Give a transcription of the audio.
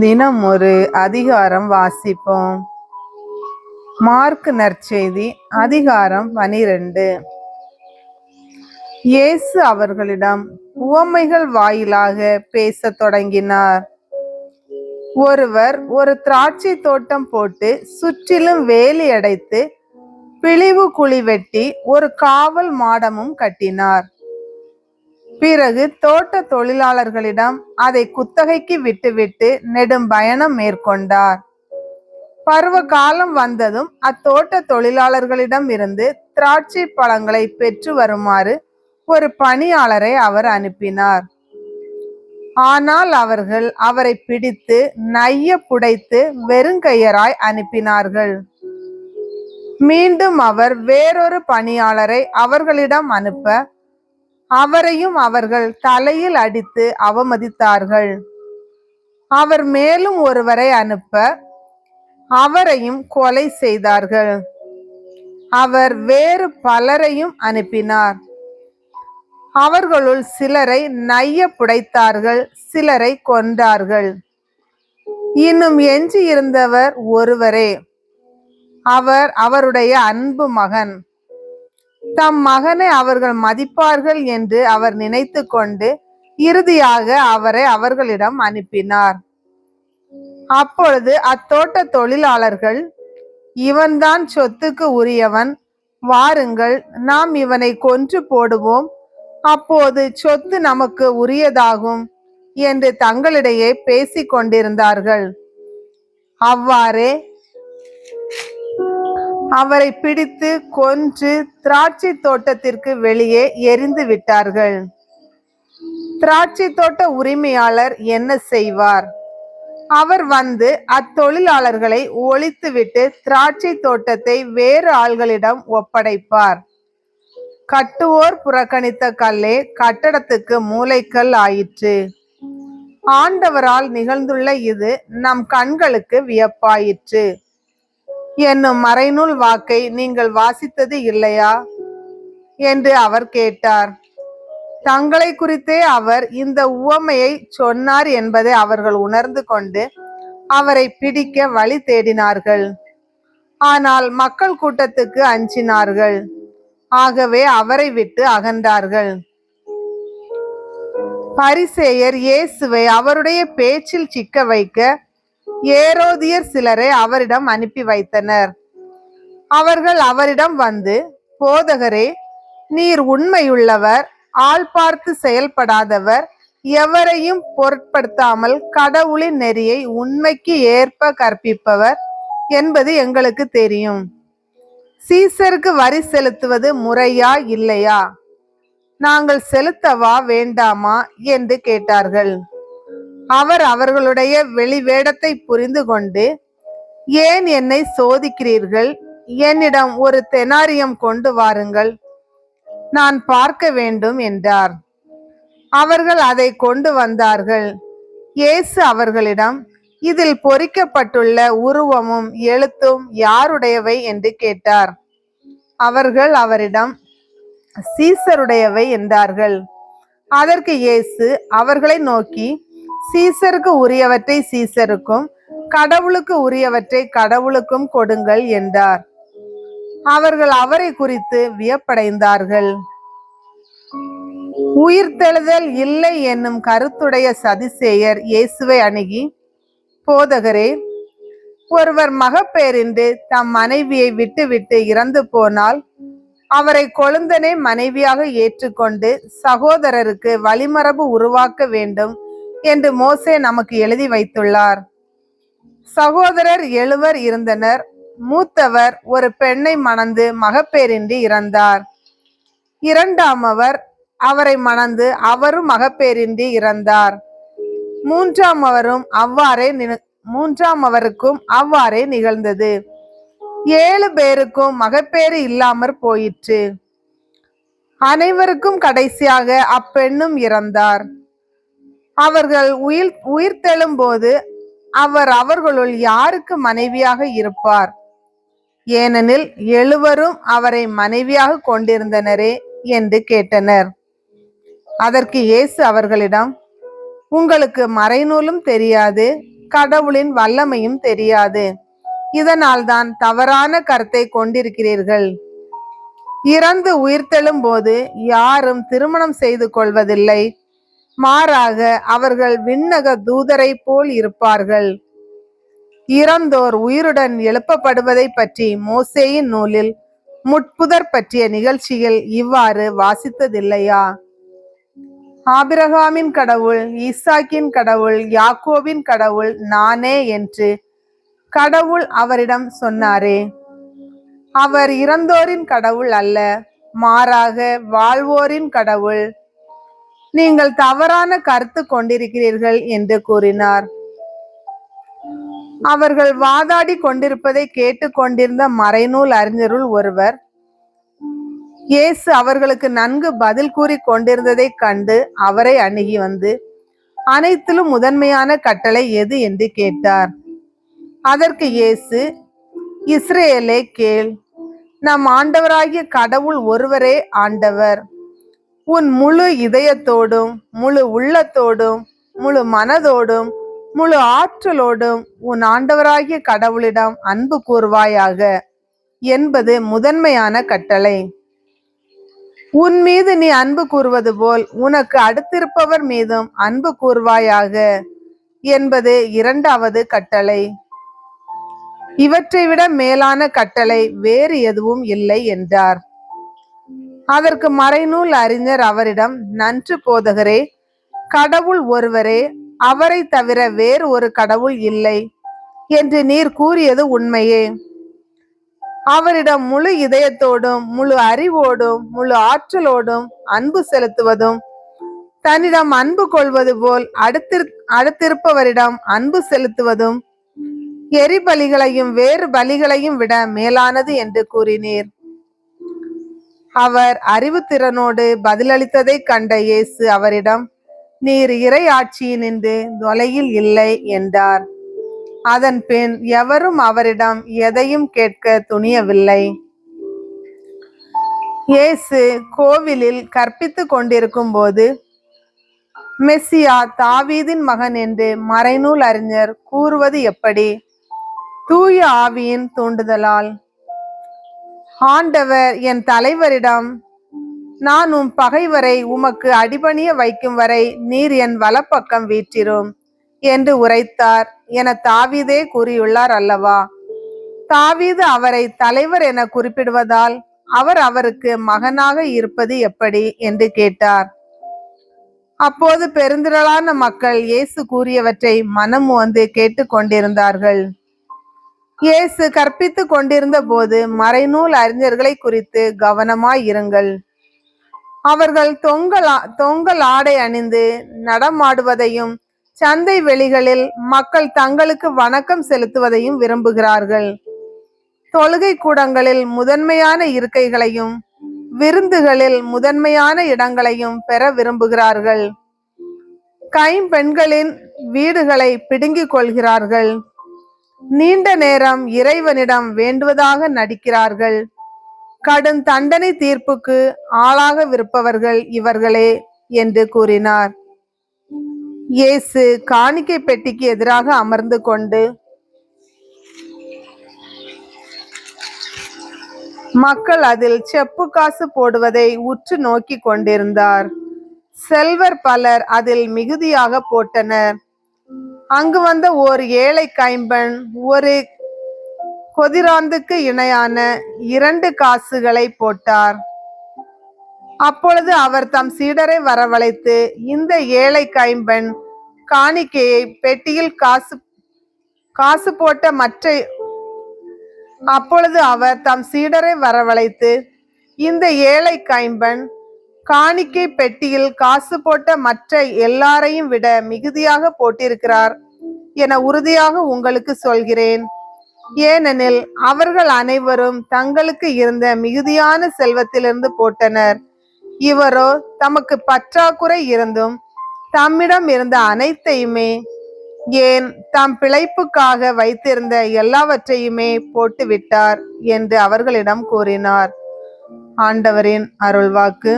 தினம் ஒரு அதிகாரம் வாசிப்போம். மார்க் நற்செய்தி அதிகாரம் பனிரெண்டு. இயேசு அவர்களிடம் உவமைகள் வாயிலாக பேசத் தொடங்கினார். ஒருவர் ஒரு திராட்சை தோட்டம் போட்டு சுற்றிலும் வேலி அடைத்து பிழிவு குழி வெட்டி ஒரு காவல் மாடமும் கட்டினார். பிறகு தோட்ட தொழிலாளர்களிடம் அதை குத்தகைக்கு விட்டுவிட்டு நெடும் பயணம் மேற்கொண்டார். பருவ காலம் வந்ததும் அத்தோட்ட தொழிலாளர்களிடம் இருந்து திராட்சை பழங்களை பெற்று வருமாறு ஒரு பணியாளரை அவர் அனுப்பினார். ஆனால் அவர்கள் அவரை பிடித்து நைய புடைத்து வெறுங்கையராய் அனுப்பினார்கள். மீண்டும் அவர் வேறொரு பணியாளரை அவர்களிடம் அனுப்ப அவரையும் அவர்கள் தலையில் அடித்து அவமதித்தார்கள். அவர் மேலும் ஒருவரை அனுப்ப அவரையும் கொலை செய்தார்கள். அவர் வேறு பலரையும் அனுப்பினார். அவர்களுள் சிலரை நைய புடைத்தார்கள் சிலரை கொன்றார்கள். இன்னும் எஞ்சி இருந்தவர் ஒருவரே. அவர் அவருடைய அன்பு மகன். தம் மகனை அவர்கள் மதிப்பார்கள் என்று அவர் நினைத்து கொண்டு இறுதியாக அவரை அவர்களிடம் அனுப்பினார். அப்பொழுது அத்தோட்ட தொழிலாளர்கள் இவன்தான் சொத்துக்கு உரியவன் வாருங்கள் நாம் இவனை கொன்று போடுவோம். அப்போது சொத்து நமக்கு உரியதாகும் என்று தங்களிடையே பேசிக் கொண்டிருந்தார்கள் அவ்வாறே அவரை பிடித்து கொன்று திராட்சை தோட்டத்திற்கு வெளியே எரிந்து விட்டார்கள். திராட்சை தோட்ட உரிமையாளர் என்ன செய்வார்? அவர் வந்து அத்தொழிலாளர்களை ஒழித்துவிட்டு திராட்சை தோட்டத்தை வேறு ஆள்களிடம் ஒப்படைப்பார். கட்டுவோர் புறக்கணித்த கல்லே கட்டடத்துக்கு மூலைக்கல் ஆயிற்று. ஆண்டவரால் நிகழ்ந்துள்ள இது நம் கண்களுக்கு வியப்பாயிற்று. என்னும் மறைநூல் வாக்கை நீங்கள் வாசித்தது இல்லையா? என்று அவர் கேட்டார். தங்களை குறித்தே அவர் இந்த உவமையை சொன்னார் என்பதை அவர்கள் உணர்ந்து கொண்டு அவரை பிடிக்க வழி தேடினார்கள். ஆனால் மக்கள் கூட்டத்துக்கு அஞ்சினார்கள். ஆகவே அவரை விட்டு அகன்றார்கள். பரிசேயர் இயேசுவை அவருடைய பேச்சில் சிக்க வைக்க ஏரோதியர் சிலரை அவரிடம் அனுப்பி வைத்தனர். அவர்கள் அவரிடம் வந்து போதகரே நீர் உண்மையுள்ளவர் ஆள் பார்த்து செயல்படாதவர் எவரையும் பொருட்படுத்தாமல் கடவுளின் நெறியை உண்மைக்கு ஏற்ப கற்பிப்பவர் என்பது எங்களுக்கு தெரியும். சீசருக்கு வரி செலுத்துவது முறையா இல்லையா? நாங்கள் செலுத்தவா வேண்டாமா? என்று கேட்டார்கள். அவர் அவர்களுடைய வெளிவேடத்தை புரிந்து கொண்டு ஏன் என்னை சோதிக்கிறீர்கள்? என்னிடம் ஒரு தெனாரியம் கொண்டு வாருங்கள். நான் பார்க்க வேண்டும் என்றார். அவர்கள் அதை கொண்டு வந்தார்கள். இயேசு அவர்களிடம் இதில் பொறிக்கப்பட்டுள்ள உருவமும் எழுத்தும் யாருடையவை? என்று கேட்டார். அவர்கள் அவரிடம் சீசருடையவை என்றார்கள். அதற்கு இயேசு அவர்களை நோக்கி சீசருக்கு உரியவற்றை சீசருக்கும் கடவுளுக்கு உரியவற்றை கடவுளுக்கும் கொடுங்கள் என்றார். அவர்கள் அவரை குறித்து வியப்படைந்தார்கள். உயிர்த்தெழுதல் இல்லை என்னும் கருத்துடைய சதிசேயர் இயேசுவை அணுகி போதகரே ஒருவர் மகப்பேரின்றி தம் மனைவியை விட்டுவிட்டு இறந்து போனால் அவரை கொழுந்தனை மனைவியாக ஏற்றுக்கொண்டு சகோதரருக்கு வழிமரபு உருவாக்க வேண்டும் என்று மோசே நமக்கு எழுதி வைத்துள்ளார். சகோதரர் எழுவர் இருந்தனர். மூத்தவர் ஒரு பெண்ணை மணந்து மகப்பேரின்றி இறந்தார். இரண்டாமவர் அவரை மணந்து அவரும் மகப்பேரின்றி இறந்தார். மூன்றாம் அவரும் அவ்வாறே மூன்றாம் அவருக்கும் அவ்வாறே நிகழ்ந்தது. ஏழு பேருக்கும் மகப்பேறு இல்லாமற் போயிற்று. அனைவருக்கும் கடைசியாக அப்பெண்ணும் இறந்தார். அவர்கள் உயிர் உயிர்த்தெழும்போது அவர் அவர்களுள் யாருக்கு மனைவியாக இருப்பார்? ஏனெனில் எழுவரும் அவரை மனைவியாக கொண்டிருந்தனரே என்று கேட்டனர். அதற்கு இயேசு அவர்களிடம் உங்களுக்கு மறைநூலும் தெரியாது கடவுளின் வல்லமையும் தெரியாது. இதனால்தான் தவறான கருத்தை கொண்டிருக்கிறீர்கள். இறந்து உயிர்த்தெழும் போது யாரும் திருமணம் செய்து கொள்வதில்லை. மாறாக அவர்கள் விண்ணக தூதரை போல் இருப்பார்கள். இறந்தோர் உயிருடன் எழுப்பப்படுவதை பற்றி மோசேயின் நூலில் முட்புதர் பற்றிய நிகழ்ச்சியில் இவ்வாறு வாசித்ததில்லையா? ஆபிரகாமின் கடவுள் ஈசாக்கின் கடவுள் யாக்கோவின் கடவுள் நானே என்று கடவுள் அவரிடம் சொன்னாரே. அவர் இறந்தோரின் கடவுள் அல்ல மாறாக வாழ்வோரின் கடவுள் நீங்கள் தவறான கருத்து கொண்டிருக்கிறீர்கள் என்று கூறினார். அவர்கள் வாதாடி கொண்டிருப்பதை கேட்டுக்கொண்டிருந்த மறைநூல் அறிஞருள் ஒருவர் இயேசு அவர்களுக்கு நன்கு பதில் கூறி கொண்டிருந்ததைக் கண்டு அவரை அணுகி வந்து அனைத்திலும் முதன்மையான கட்டளை எது? என்று கேட்டார். அதற்கு இயேசு இஸ்ரேலே கேள் நம் ஆண்டவராகிய கடவுள் ஒருவரே ஆண்டவர். உன் முழு இதயத்தோடும் முழு உள்ளத்தோடும் முழு மனதோடும் முழு ஆற்றலோடும் உன் ஆண்டவராகிய கடவுளிடம் அன்பு கூர்வாயாக என்பது முதன்மையான கட்டளை. உன் மீது நீ அன்பு கூறுவது போல் உனக்கு அடுத்திருப்பவர் மீதும் அன்பு கூர்வாயாக என்பது இரண்டாவது கட்டளை. இவற்றை விட மேலான கட்டளை வேறு எதுவும் இல்லை என்றார். அதற்கு மறைநூல் அறிஞர் அவரிடம் நன்று போதகரே கடவுள் ஒருவரே அவரை தவிர வேறு ஒரு கடவுள் இல்லை என்று நீர் கூறியது உண்மையே. அவரிடம் முழு இதயத்தோடும் முழு அறிவோடும் முழு ஆற்றலோடும் அன்பு செலுத்துவதும் தன்னிடம் அன்பு கொள்வது போல் அடுத்திரு அடுத்திருப்பவரிடம் அன்பு செலுத்துவதும் எரிபலிகளையும் வேறு பலிகளையும் விட மேலானது என்று கூறினீர். அவர் அறிவுத்திறனோடு பதிலளித்ததை கண்ட இயேசு அவரிடம் நீர் இறை ஆட்சியினின்று தொலையில் இல்லை என்றார். அதன் பின் எவரும் அவரிடம் எதையும் கேட்க துணியவில்லை. இயேசு கோவிலில் கற்பித்து கொண்டிருக்கும் போது மெஸ்ஸியா தாவீதின் மகன் என்று மறைநூல் அறிஞர் கூறுவது எப்படி? தூய ஆவியின் தூண்டுதலால். ஆண்டவர் என் தலைவரிடம் நான் உம் பகைவரை உமக்கு அடிபணிய வைக்கும் வரை நீர் என் வலப்பக்கம் வீற்றிரும் என்று உரைத்தார். என தாவீதே கூறியுள்ளார் அல்லவா? தாவீது அவரை தலைவர் என குறிப்பிடுவதால் அவர் அவருக்கு மகனாக இருப்பது எப்படி என்று கேட்டார். அப்போது பெருந்திரளான மக்கள் இயேசு கூறியவற்றை மனம் வந்து கேட்டுக்கொண்டிருந்தார்கள் இயேசு கற்பித்து கொண்டிருந்த போது மறைநூல் அறிஞர்களை குறித்து கவனமாய் இருங்கள். அவர்கள் தொங்கல் ஆ- தொங்கல் ஆடை அணிந்து நடமாடுவதையும் சந்தை வெளிகளில் மக்கள் தங்களுக்கு வணக்கம் செலுத்துவதையும் விரும்புகிறார்கள். தொழுகை கூடங்களில் முதன்மையான இருக்கைகளையும் விருந்துகளில் முதன்மையான இடங்களையும் பெற விரும்புகிறார்கள். கைம்பெண்களின் வீடுகளை பிடுங்கிக் கொள்கிறார்கள். நீண்ட நேரம் இறைவனிடம் வேண்டுவதாக நடிக்கிறார்கள். கடும் தண்டனை தீர்ப்புக்கு ஆளாகவிருப்பவர்கள் இவர்களே என்று கூறினார். இயேசு காணிக்கை பெட்டிக்கு எதிராக அமர்ந்து கொண்டு மக்கள் அதில் செப்பு காசு போடுவதை உற்று நோக்கி கொண்டிருந்தார். செல்வர் பலர் அதில் மிகுதியாக போட்டனர். அங்கு வந்த ஓர் ஏழை கைம்பன் ஒரு கொதிராந்துக்கு இணையான இரண்டு காசுகளை போட்டார். அப்பொழுது அவர் தம் சீடரை வரவழைத்து இந்த ஏழை கைம்பன் காணிக்கையை பெட்டியில் காசு காசு போட்ட மற்ற அப்பொழுது அவர் தம் சீடரை வரவழைத்து இந்த ஏழை கைம்பன் காணிக்கை பெட்டியில் காசு போட்ட மற்ற எல்லாரையும் விட மிகுதியாக போட்டிருக்கிறார் என உறுதியாக உங்களுக்கு சொல்கிறேன். ஏனெனில் அவர்கள் அனைவரும் தங்களுக்கு இருந்த மிகுதியான செல்வத்திலிருந்து போட்டனர். இவரோ தமக்கு பற்றாக்குறை இருந்தும் தம்மிடம் இருந்த அனைத்தையுமே ஏன் தம் பிழைப்புக்காக வைத்திருந்த எல்லாவற்றையுமே போட்டு விட்டார் என்று அவர்களிடம் கூறினார். ஆண்டவரின் அருள்வாக்கு.